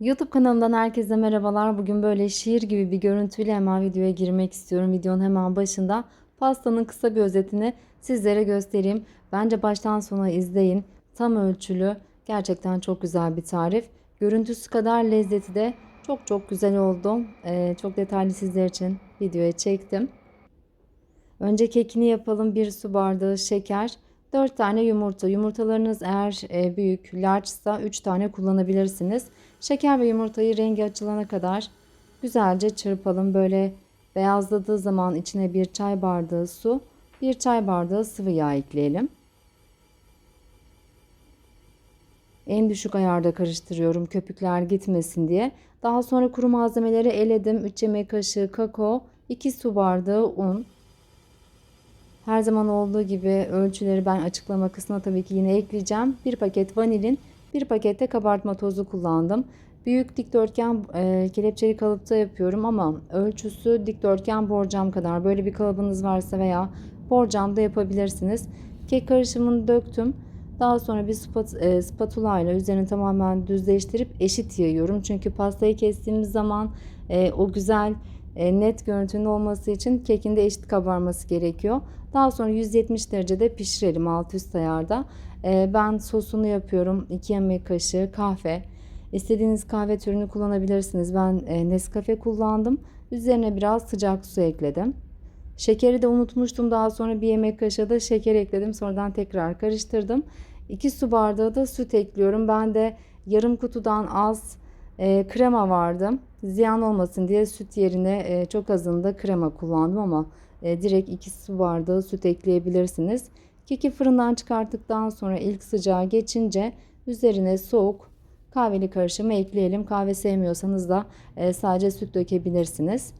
YouTube kanalımdan herkese merhabalar. Bugün böyle şiir gibi bir görüntüyle hemen videoya girmek istiyorum. Videonun hemen başında pastanın kısa bir özetini sizlere göstereyim. Bence baştan sona izleyin. Tam ölçülü, gerçekten çok güzel bir tarif. Görüntüsü kadar lezzeti de çok çok güzel oldu. Ee, çok detaylı sizler için videoya çektim. Önce kekini yapalım. 1 su bardağı şeker, 4 tane yumurta. Yumurtalarınız eğer e, büyük, large'sa 3 tane kullanabilirsiniz. Şeker ve yumurtayı rengi açılana kadar güzelce çırpalım. Böyle beyazladığı zaman içine bir çay bardağı su, bir çay bardağı sıvı yağ ekleyelim. En düşük ayarda karıştırıyorum köpükler gitmesin diye. Daha sonra kuru malzemeleri eledim. 3 yemek kaşığı kakao, 2 su bardağı un. Her zaman olduğu gibi ölçüleri ben açıklama kısmına tabii ki yine ekleyeceğim. Bir paket vanilin, bir pakette kabartma tozu kullandım. Büyük dikdörtgen e, kelepçeli kalıpta yapıyorum ama ölçüsü dikdörtgen borcam kadar. Böyle bir kalıbınız varsa veya borcamda yapabilirsiniz. Kek karışımını döktüm. Daha sonra bir spat, e, spatula ile üzerini tamamen düzleştirip eşit yayıyorum. Çünkü pastayı kestiğimiz zaman e, o güzel net görüntünün olması için kekin de eşit kabarması gerekiyor. Daha sonra 170 derecede pişirelim alt üst ayarda. E, ben sosunu yapıyorum. 2 yemek kaşığı kahve. İstediğiniz kahve türünü kullanabilirsiniz. Ben e, Nescafe kullandım. Üzerine biraz sıcak su ekledim. Şekeri de unutmuştum. Daha sonra bir yemek kaşığı da şeker ekledim. Sonradan tekrar karıştırdım. 2 su bardağı da süt ekliyorum. Ben de yarım kutudan az e, krema vardı. Ziyan olmasın diye süt yerine e, çok azında krema kullandım ama e, direkt 2 su bardağı süt ekleyebilirsiniz. Keki fırından çıkarttıktan sonra ilk sıcağı geçince üzerine soğuk kahveli karışımı ekleyelim. Kahve sevmiyorsanız da e, sadece süt dökebilirsiniz.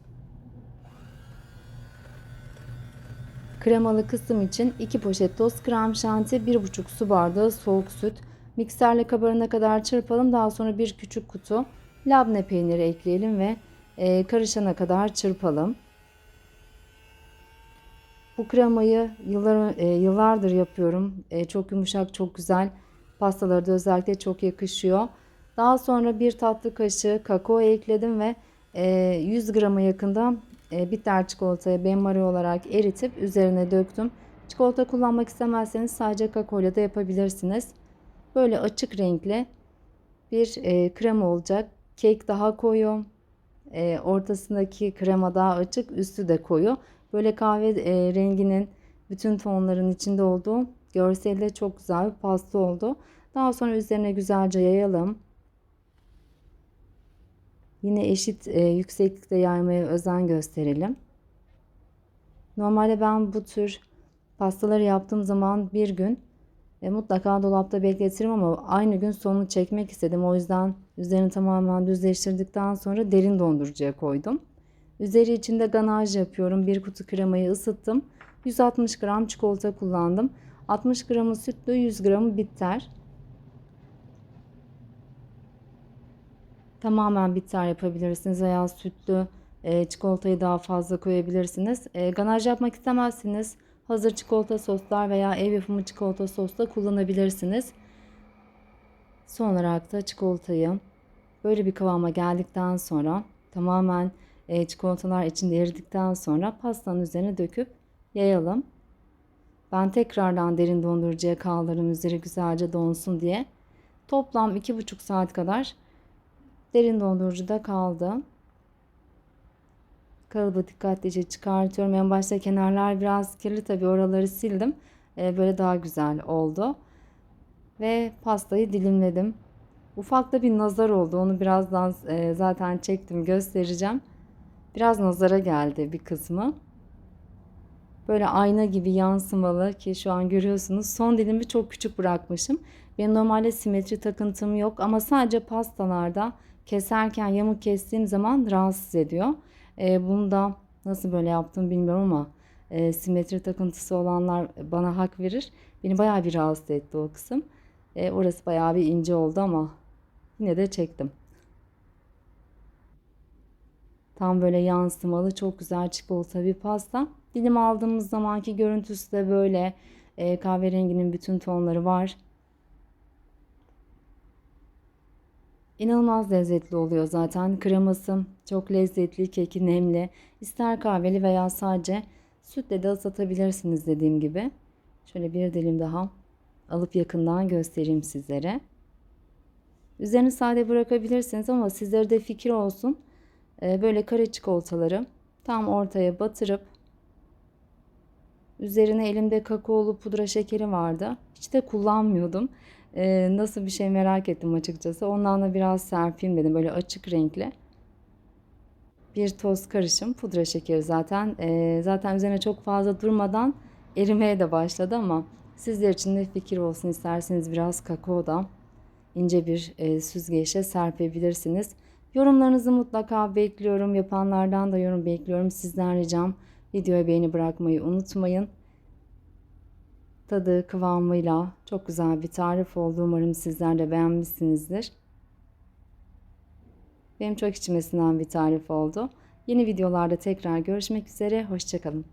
Kremalı kısım için 2 poşet toz krem şanti, 1,5 su bardağı soğuk süt. Mikserle kabarana kadar çırpalım. Daha sonra bir küçük kutu labne peyniri ekleyelim ve e, karışana kadar çırpalım. Bu kremayı yıllar, e, yıllardır yapıyorum. E, çok yumuşak, çok güzel. Pastalarda özellikle çok yakışıyor. Daha sonra bir tatlı kaşığı kakao ekledim ve e, 100 grama yakında e, bitter çikolatayı benmari olarak eritip üzerine döktüm. Çikolata kullanmak istemezseniz sadece kakao ile de yapabilirsiniz. Böyle açık renkli bir e, krema olacak. Kek daha koyu, e, ortasındaki krema daha açık, üstü de koyu. Böyle kahve e, renginin bütün tonların içinde olduğu görselde çok güzel bir pasta oldu. Daha sonra üzerine güzelce yayalım. Yine eşit e, yükseklikte yaymaya özen gösterelim. Normalde ben bu tür pastaları yaptığım zaman bir gün e, mutlaka dolapta bekletirim ama aynı gün sonunu çekmek istedim. O yüzden üzerini tamamen düzleştirdikten sonra derin dondurucuya koydum. Üzeri içinde ganaj yapıyorum. Bir kutu kremayı ısıttım. 160 gram çikolata kullandım. 60 gramı sütlü, 100 gramı bitter. Tamamen bitter yapabilirsiniz veya sütlü e, çikolatayı daha fazla koyabilirsiniz. E, ganaj yapmak istemezsiniz. Hazır çikolata soslar veya ev yapımı çikolata sos da kullanabilirsiniz. Son olarak da çikolatayı böyle bir kıvama geldikten sonra tamamen e, çikolatalar içinde eridikten sonra pastanın üzerine döküp yayalım. Ben tekrardan derin dondurucuya kaldırdım üzeri güzelce donsun diye. Toplam 2,5 saat kadar derin dondurucuda kaldı. Kalıbı dikkatlice çıkartıyorum. En başta kenarlar biraz kirli tabii oraları sildim. Ee, böyle daha güzel oldu. Ve pastayı dilimledim. Ufak da bir nazar oldu. Onu birazdan e, zaten çektim göstereceğim. Biraz nazara geldi bir kısmı. Böyle ayna gibi yansımalı ki şu an görüyorsunuz. Son dilimi çok küçük bırakmışım. Benim normalde simetri takıntım yok ama sadece pastalarda keserken yamuk kestiğim zaman rahatsız ediyor. E, bunu da nasıl böyle yaptım bilmiyorum ama e, simetri takıntısı olanlar bana hak verir. Beni bayağı bir rahatsız etti o kısım. E, orası bayağı bir ince oldu ama yine de çektim. Tam böyle yansımalı çok güzel çikolata bir pasta. Dilim aldığımız zamanki görüntüsü de böyle e, kahverenginin bütün tonları var. İnanılmaz lezzetli oluyor zaten. Kreması çok lezzetli, keki nemli. İster kahveli veya sadece sütle de ısıtabilirsiniz dediğim gibi. Şöyle bir dilim daha alıp yakından göstereyim sizlere. Üzerini sade bırakabilirsiniz ama sizlere de fikir olsun. Ee, böyle kare çikolataları tam ortaya batırıp üzerine elimde kakaolu pudra şekeri vardı. Hiç de kullanmıyordum. Ee, nasıl bir şey merak ettim açıkçası. Ondan da biraz serpeyim dedim böyle açık renkli. Bir toz karışım pudra şekeri zaten. Ee, zaten üzerine çok fazla durmadan erimeye de başladı ama sizler için de fikir olsun isterseniz biraz kakao da ince bir e, süzgeçle serpebilirsiniz. Yorumlarınızı mutlaka bekliyorum. Yapanlardan da yorum bekliyorum. Sizden ricam videoya beğeni bırakmayı unutmayın. Tadı kıvamıyla çok güzel bir tarif oldu. Umarım sizler de beğenmişsinizdir. Benim çok içimesinden bir tarif oldu. Yeni videolarda tekrar görüşmek üzere. Hoşçakalın.